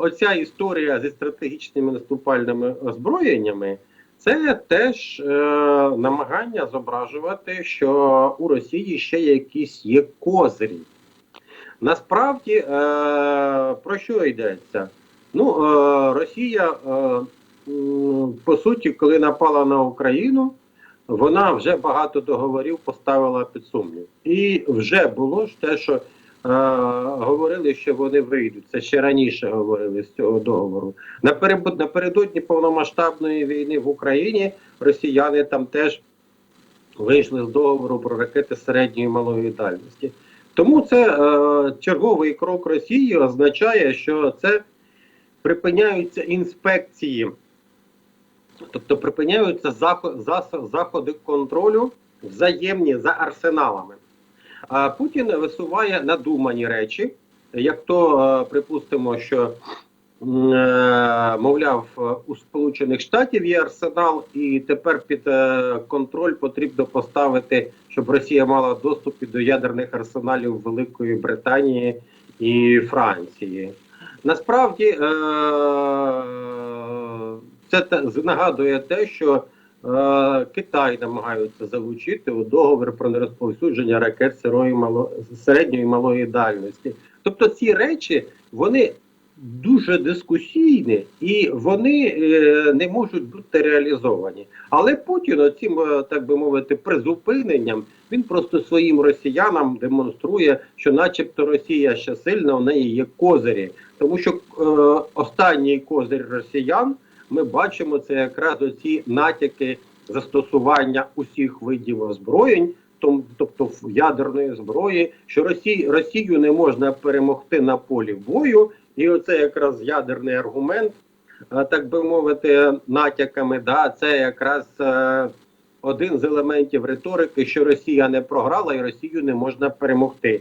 оця історія зі стратегічними наступальними озброєннями, це теж е, намагання зображувати, що у Росії ще якісь є козирі. Насправді, е, про що йдеться? Ну, е, Росія, е, по суті, коли напала на Україну, вона вже багато договорів поставила під сумнів. І вже було ж те, що говорили, що вони вийдуть. Це ще раніше говорили з цього договору. Наперед, напередодні повномасштабної війни в Україні росіяни там теж вийшли з договору про ракети середньої і малої дальності. Тому це е, черговий крок Росії означає, що це припиняються інспекції, тобто припиняються заходи контролю взаємні за арсеналами. А Путін висуває надумані речі, як то е, припустимо, що е, мовляв, е, у Сполучених Штатів є арсенал, і тепер під контроль потрібно поставити, щоб Росія мала доступ до ядерних арсеналів Великої Британії і Франції. Насправді це нагадує те, що Китай намагаються залучити у договір про нерозповсюдження ракет сирої мало, середньої і малої дальності. Тобто ці речі вони дуже дискусійні і вони е, не можуть бути реалізовані. Але Путін, оцім, е, так би мовити, призупиненням, він просто своїм росіянам демонструє, що, начебто, Росія ще сильна, у неї є козирі. Тому що е, останній козир росіян ми бачимо це якраз оці натяки застосування усіх видів озброєнь, тобто ядерної зброї, що Росії, Росію не можна перемогти на полі бою, і оце якраз ядерний аргумент, е, так би мовити, натяками. Да, це якраз е, один з елементів риторики, що Росія не програла і Росію не можна перемогти.